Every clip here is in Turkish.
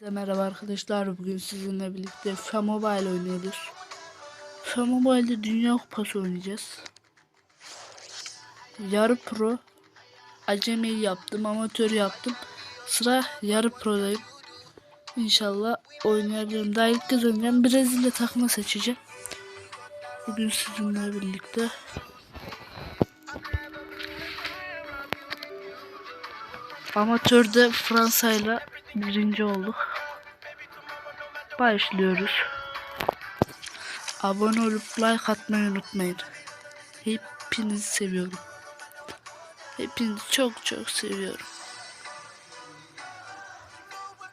Herkese merhaba arkadaşlar. Bugün sizinle birlikte FIFA Mobile oynuyoruz. FIFA Mobile'de Dünya Kupası oynayacağız. Yarı pro. Acemi yaptım, amatör yaptım. Sıra yarı prodayım. İnşallah oynayabilirim. Daha ilk kez oynayacağım. Brezilya takımı seçeceğim. Bugün sizinle birlikte. Amatörde Fransa'yla birinci olduk. Başlıyoruz. Abone olup like atmayı unutmayın. Hepinizi seviyorum. Hepinizi çok çok seviyorum.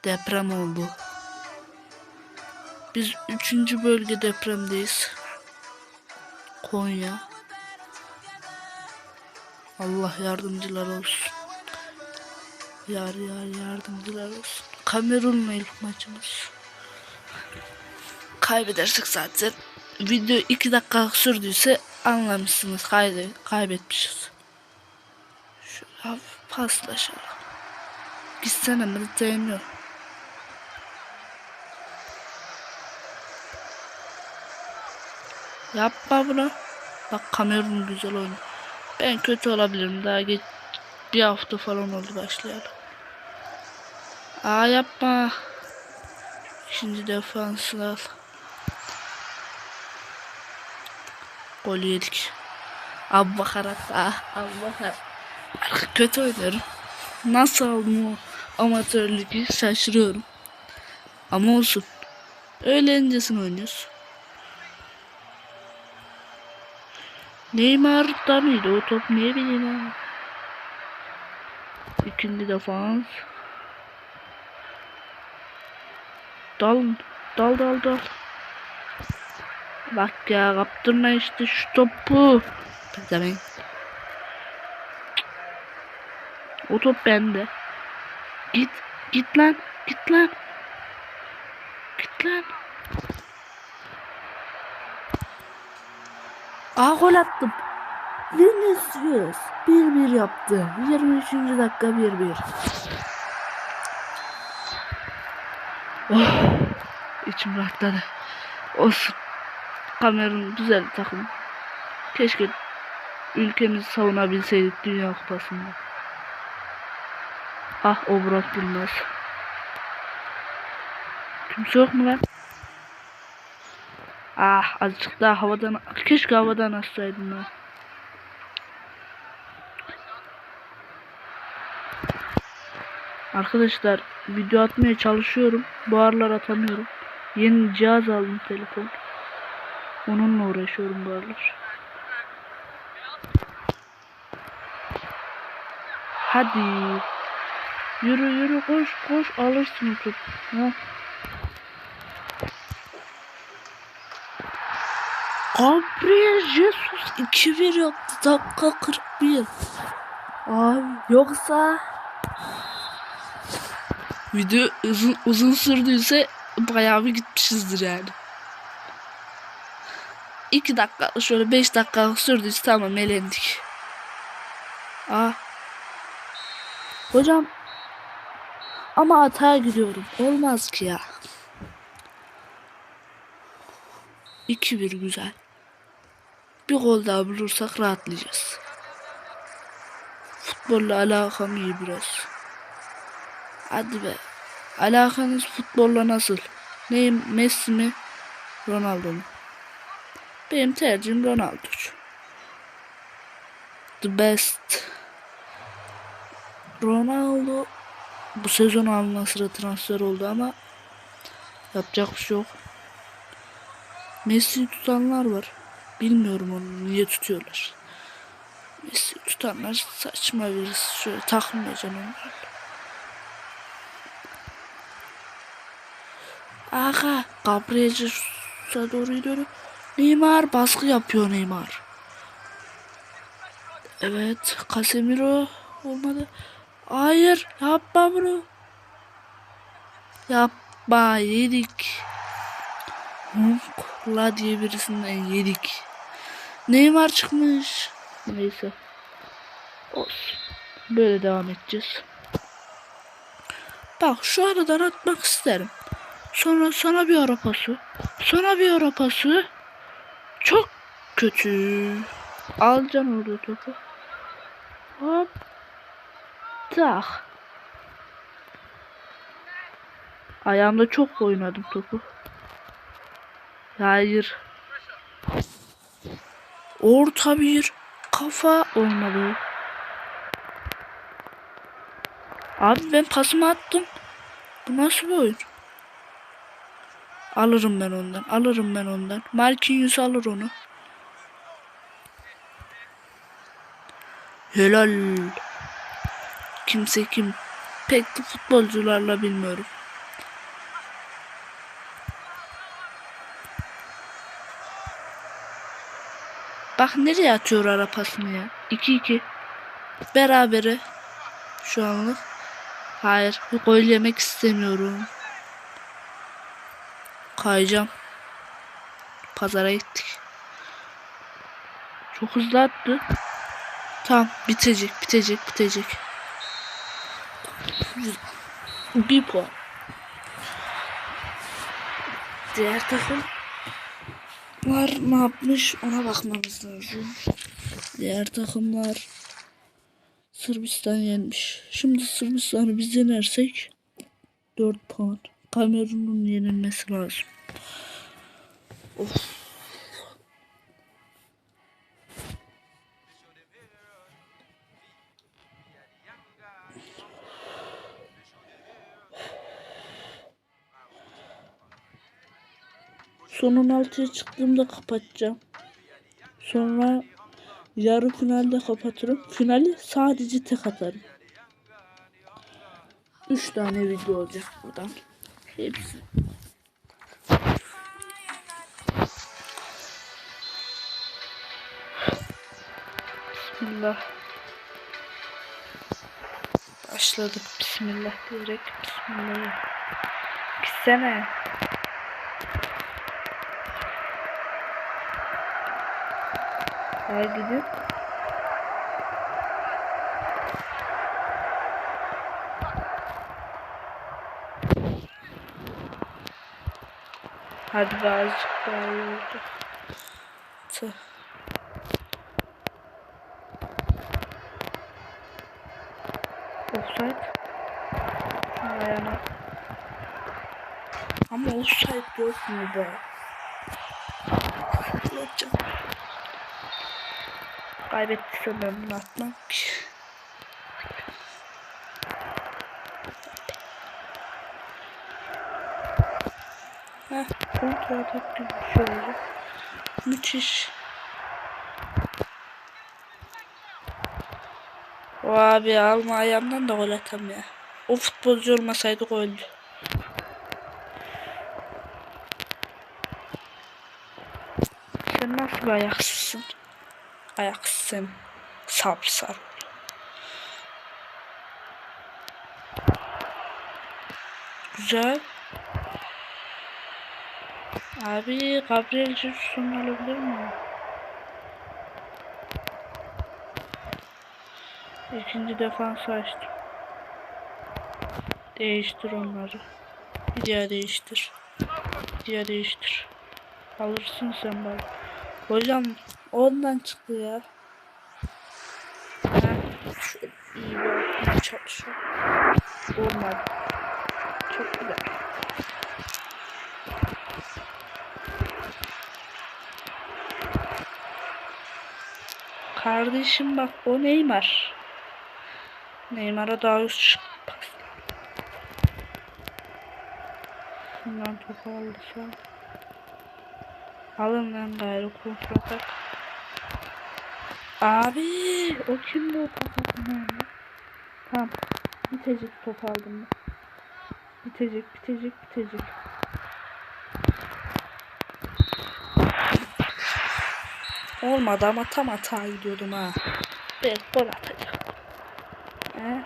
Deprem oldu. Biz üçüncü bölge depremdeyiz. Konya. Allah yardımcılar olsun. Yar yar yardımcılar olsun. Kamerun'la ilk maçımız. Kaybedersek zaten video 2 dakika sürdüyse anlamışsınız kaydı, kaybetmişiz. Şöyle paslaşalım. Gitsene mi dayanıyor. Yapma bunu. Bak Kamerun güzel oynuyor. Ben kötü olabilirim daha geç bir hafta falan oldu başlayalım. Aa yapma. İkinci defansını al. Gol yedik. Abi bakarak ah abi bakar. Kötü oynuyorum. Nasıl aldım o amatörlüğü şaşırıyorum. Ama olsun. Öyle öncesini oynuyoruz. Neymar'da mıydı o top ne bileyim ama. İkinci defans. Dal, dal, dal, dal. Bak ya kaptırma işte şu topu. Pezevenk. O top bende. Git, git lan, git lan. Git lan. Aa gol attım. Vinicius 1-1 yaptı. 23. dakika 1-1. Oh, içim rahatladı. Olsun. Kamerun güzel takım. Keşke ülkemizi savunabilseydik Dünya Kupası'nda. Ah o Burak Bilmez. Kimse yok mu lan? Ah azıcık daha havadan keşke havadan açsaydım ben. Arkadaşlar video atmaya çalışıyorum. Bu aralar atamıyorum. Yeni cihaz aldım telefon. Onunla uğraşıyorum bu aralar. Hadi. Yürü yürü koş koş alırsın tut. Ha. Gabriel Jesus 2-1 yaptı dakika 41. Ay yoksa video uzun, uzun sürdüyse bayağı bir gitmişizdir yani. 2 dakika şöyle 5 dakika sürdüyse tamam elendik. Aa. Hocam ama hata gidiyorum. Olmaz ki ya. 2-1 güzel. Bir gol daha bulursak rahatlayacağız. Futbolla alakam iyi biraz. Hadi be. Alakanız futbolla nasıl? Neyim Messi mi? Ronaldo mu? Benim tercihim Ronaldo. The best. Ronaldo bu sezon alına sıra transfer oldu ama yapacak bir şey yok. Messi tutanlar var. Bilmiyorum onu niye tutuyorlar. Messi tutanlar saçma birisi. Şöyle takılmayacağım onlarla. Aga Gabriel Jesus'a doğru gidiyor. Neymar baskı yapıyor Neymar. Evet Casemiro olmadı. Hayır yapma bunu. Yapma yedik. Hunkla diye birisinden yedik. Neymar çıkmış. Neyse. Olsun. Böyle devam edeceğiz. Bak şu aradan atmak isterim. Sonra sana bir ara pası. Sana bir ara pası. Çok kötü. Alacaksın orada topu. Hop. Tak. Ayağımda çok oynadım topu. Hayır. Orta bir kafa olmalı. Abi ben pasımı attım. Bu nasıl bir oyun? Alırım ben ondan. Alırım ben ondan. Marquinhos alır onu. Helal. Kimse kim? Pek de futbolcularla bilmiyorum. Bak nereye atıyor ara pasını ya? 2-2. Berabere. Şu anlık. Hayır. Gol yemek istemiyorum. Kayacağım. Pazara gittik. Çok hızlı attı. Tamam bitecek bitecek bitecek. Bir puan. Diğer takım var ne yapmış ona bakmamız lazım. Diğer takımlar Sırbistan yenmiş. Şimdi Sırbistan'ı biz yenersek 4 puan. Kamerun'un yenilmesi lazım. Of. Sonun altıya çıktığımda kapatacağım. Sonra yarı finalde kapatırım. Finali sadece tek atarım. 3 tane video olacak buradan. Hepsi. Bismillah. Başladık Bismillah diyerek Bismillah. Gitsene. Hadi gidin. Hadi be azıcık daha iyi oldu. Yok mu be? Yapacağım. Kaybettiysem ben bunu atmam ki. Heh, kontrol atak gibi. Müthiş. O abi alma ayağımdan da gol atam ya. O futbolcu olmasaydı goldü. Nasıl bir ayaksızsın? Ayaksızsın. Sap sap. Güzel. Abi Gabriel Jesus'un olabilir mi? İkinci defans açtım. Değiştir onları. Bir daha değiştir. Bir daha değiştir. Alırsın sen bari. Hocam ondan çıktı ya. Ha, şöyle iyi bir çalışıyor. Olmadı. Çok güzel. Kardeşim bak o Neymar. Neymar'a daha üst çıktı. Şundan topu alırsa. Alın lan gayrı kontratak. Abi o kimdi o pakatın Tamam. Bitecek top aldım. Bitecek bitecek bitecek. Olmadı ama tam hata gidiyordum ha. Ben gol atacağım. He?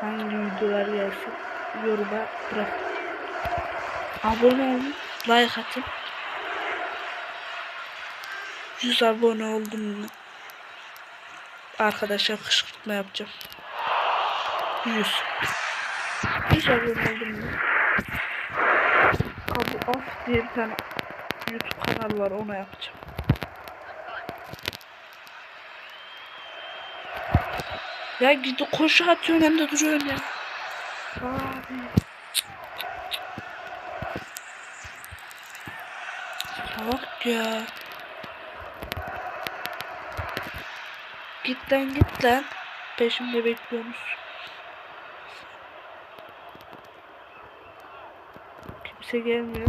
Hangi videolar gelsin? Yoruma bırak. Abone olun. Like atın. 100 abone oldum? Arkadaşlar kışkırtma yapacağım. 100. Hiç abone oldum? Abi Af diye bir tane YouTube kanal var ona yapacağım. Ya gidi koşu atıyorsun hem de duruyorsun ya. Abi. Bak ya. Git lan git lan. Peşimde bekliyormuş. Kimse gelmiyor.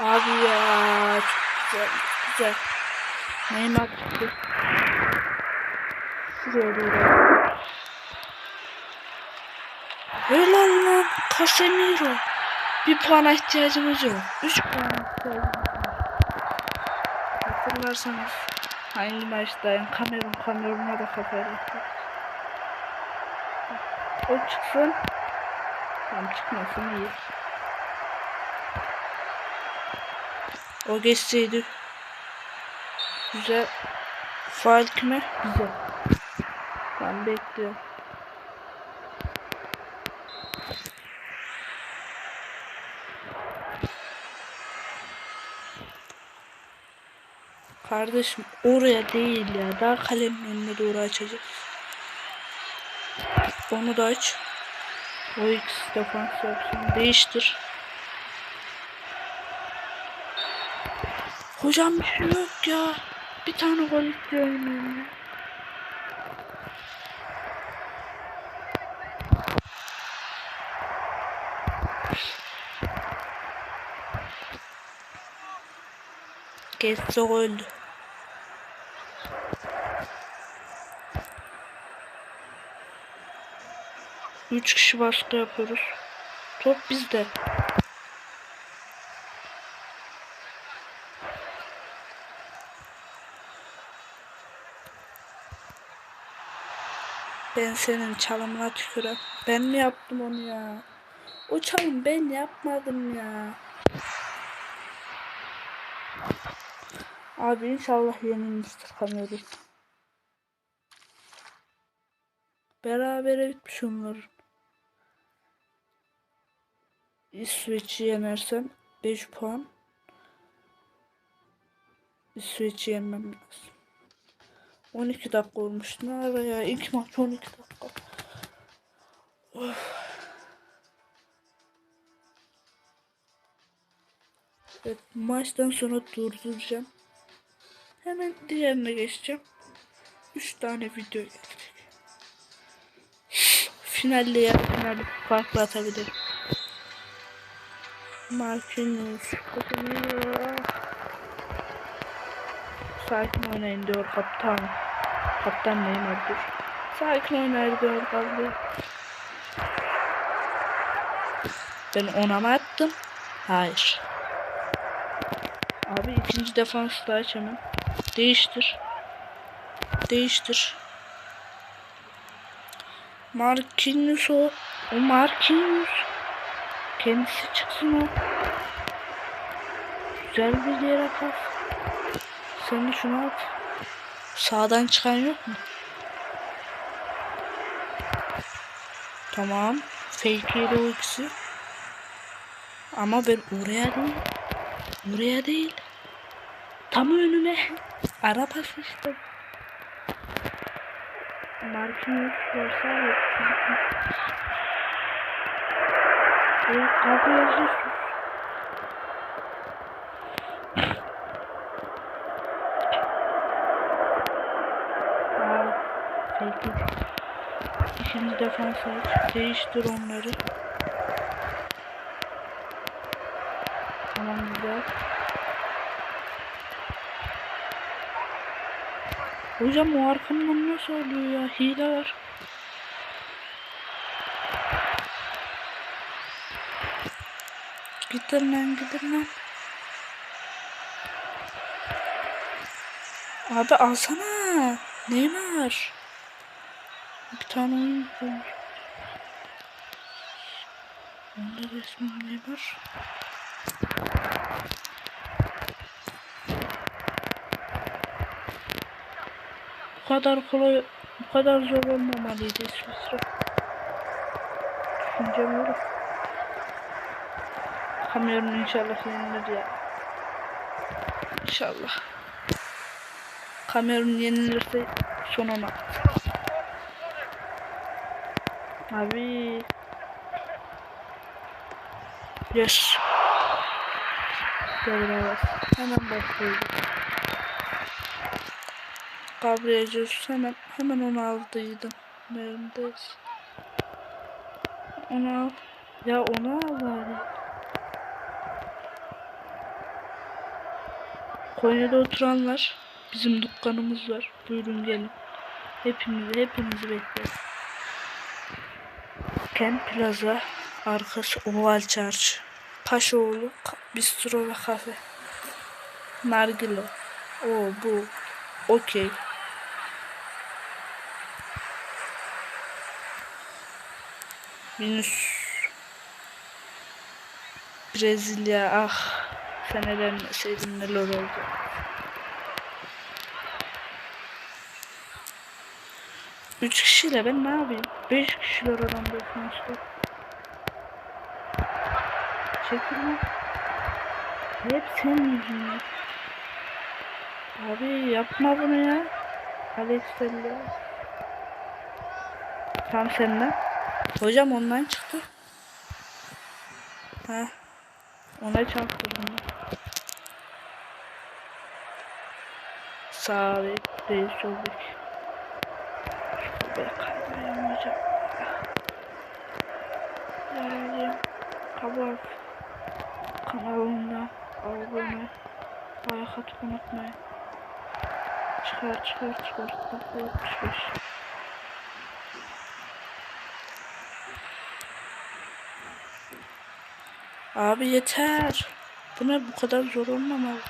Abi ya çok güzel güzel. Neymar çıktı. Şuraya doğru. Helal lan Casemiro. Bir puana ihtiyacımız yok. Üç puana ihtiyacımız var. Hatırlarsanız hangi maçtayım? Kamerun Kamerun'a da kafayla attık. O çıksın. Tam çıkmasın iyi. O geçseydi. Güzel. Faal kime? Güzel. Ben bekliyorum. Kardeşim oraya değil ya. Daha kalemin önüne doğru açacağız. Onu da aç. O ikisi defans yapsın. Değiştir. Hocam bir şey yok ya. Bir tane gol ben ya. Geçse öldü. Üç kişi baskı yapıyoruz. Top bizde. Ben senin çalımına tükürem. Ben mi yaptım onu ya? O çalım ben yapmadım ya. Abi inşallah yenilmiştir kamerayı. Berabere bitmiş onların. İsveç'i yenersem 5 puan. İsveç'i yenmem lazım. 12 dakika olmuş. Ne ara ya? İlk maç 12 dakika. Of. Evet, maçtan sonra durduracağım. Hemen diğerine geçeceğim. 3 tane video gelecek. Finalde ya finalde farklı atabilirim. Marquinhos. Sakin oynayın diyor kaptan. Kaptan Neymar dur. Sakin oynayın diyor kaldı. Ben ona mı attım? Hayır. Abi ikinci defans da aç hemen. Değiştir. Değiştir. Marquinhos o. O Marquinhos. Kendisi çıksın o. Güzel bir yere pas. Sen de şunu at. Sağdan çıkan yok mu? Tamam. Fake yedi o ikisi. Ama ben oraya değil. Buraya değil. Tam önüne. Ara pas işte. Marquinhos varsa Jesus. Aa, peki. Şimdi defans aç. Değiştir onları. Tamam güzel. Hocam o arkamdan nasıl oluyor ya? Hile var. Gidin lan. Abi alsana. Neymar. Bir tane oyun koymuş. Onda resmen Neymar. Bu kadar kolay, bu kadar zor olmamalıydı İsviçre. Düşüncem öyle. Kamerun inşallah yenilir ya. İnşallah. Kamerun yenilirse son ona. Abi. Yes. Bravo. Hemen başlıyoruz. Gabriel Jesus hemen hemen onu aldıydım. Neredeyiz? Onu al. Ya onu al bari. Konya'da oturanlar bizim dükkanımız var. Buyurun gelin. Hepimizi hepinizi bekleriz. Ken Plaza arkası Oval Çarşı. Paşaoğlu Bistro ve Kafe. Nargile. O bu. Okey. Venüs. Brezilya. Ah. Sen elenmeseydin neler oldu. Üç kişiyle ben ne yapayım? Beş kişiler adamda sonuçta. Çekilme. Hep senin yüzünden. Abi yapma bunu ya. Alex Telles. Tam senden. Hocam ondan çıktı. Ha. Ona çarptırdım Sağ bek, reis sol bek. Şuraya kaydırayım hocam. Yarayacağım. Kabak. Kanalımda abone. Like atıp unutmayın. Çıkar çıkar çıkar. Dakika 75. Abi yeter. Bu ne bu kadar zor olmamalı.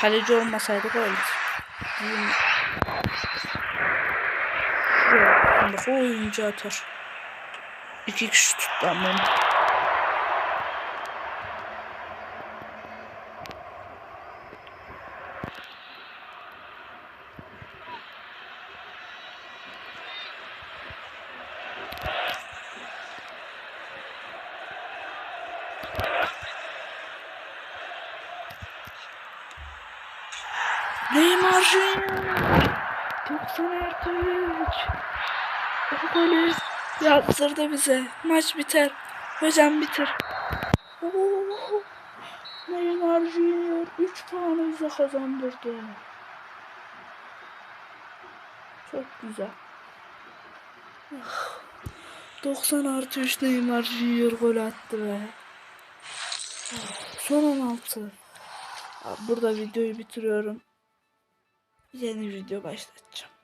Kaleci olmasaydı gol. Bak, oyuncu atar. İki kişi tuttu ama. Neymar Junior 90 artı 3 O golü yazdırdı bize. Maç biter. Hocam bitir. Oo, Neymar Junior 3 puanı bize kazandırdı. Çok güzel. Ah, 90 artı 3 Neymar Junior gol attı be. Ah, Son 16. Burada videoyu bitiriyorum. Yeni video başlatacağım.